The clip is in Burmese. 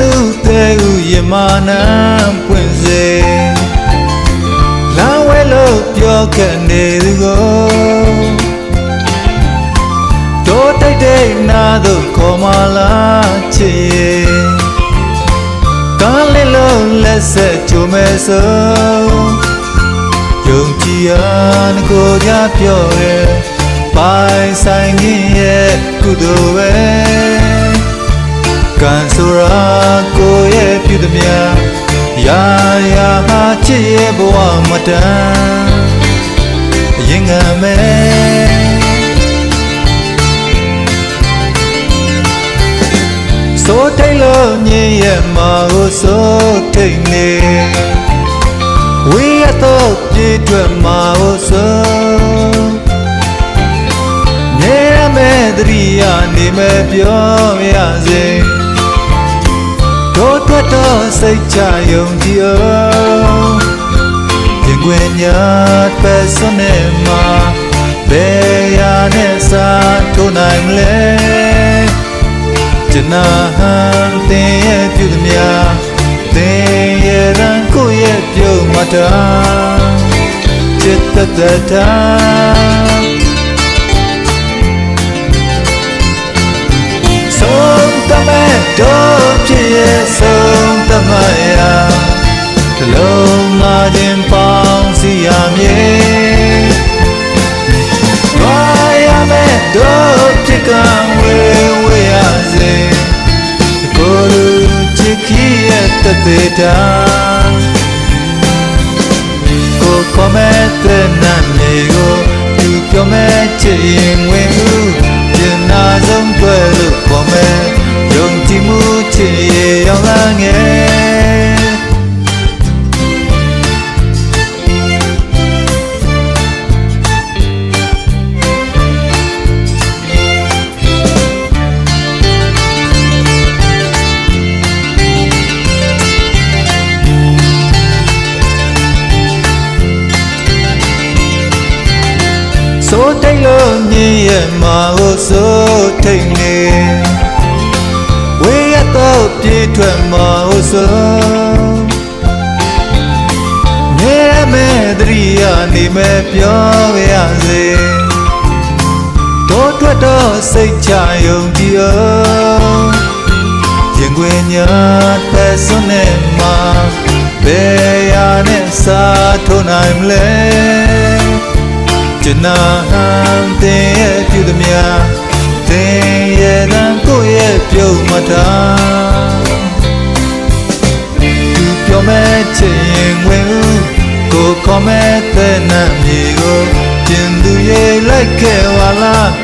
သေးဦးယမနာပွင့်စေလမ်းဝဲလို့ပြောခဲ့နေသူကိုတို့တိတ်တိတ်နာတို့ခေါ်မလားချစ်ရဲ့ကားလေးလုံးလက်ဆက်ကြိုမဲဆုံးယုံကြည်ရန်ကိုကြပြောရဲ့ပိုင်ဆိုင်ခြင်းရဲ့ကုသိုလ်ပဲ ကံဆိုရာကိုရဲ့ပြုသည်များရာရာဟာချစ်ရဲ့ဘဝမတန်ရင်ငယ်မဲစိုးထိတ်လို့ညင်ရဲ့မာကိုစိုးထိတ်နေဝေးရတော့ပြေးထွက်မာကိုစိုးနေရမဲ့တရိယာနေမဲ့ပြောရစေ တို့ထွက်တော့စိတ်ချယုံကြည်အောင်ရင်ခွင်ညာပဲစွနဲ့မှာဘယ်ရာနဲ့စာထိုးနိုင်မလဲကျွန်နာဟန်တင်ရဲ့ပြုသည်များတင်ရဲ့ရန်ကိုရဲ့ပြုံးမတာจิตတတတာဆုံးတမဲ့တော့ဖြစ် ရဲ့တသေးတာကိုခမဲ့တဲ့နာမေကိုသူပြောမဲ့ချစ်ရ စိုးထိတ်လို့ညင်ရဲ့မာကိုစိုးထိတ်နေဝေးရတော့ပြေးထွက်မာကိုစိုးနေရမဲ့တရိယာနေမဲ့ပြောရစေတို့ထွက်တော့စိတ်ချယုံကြည်အောင်ရင်ခွင်ညာပဲစွနဲ့မှာဘယ်ရာနဲ့စာထိုးနိုင်မလဲ ကျွန်နာဟန်တင်ရဲ့ပြုသည်များတင်ရဲ့တန်ကိုရဲ့ပြုံးမတာသူပြောမဲ့ချင်ရင်ဝင်ဦးကိုခေါ်မဲ့တဲ့နာမြေကိုကျင်သူရဲ့လိုက်ခဲ့ဝါလားကျင်နာဆုံးတွေ့လို့ခေါ်မဲ့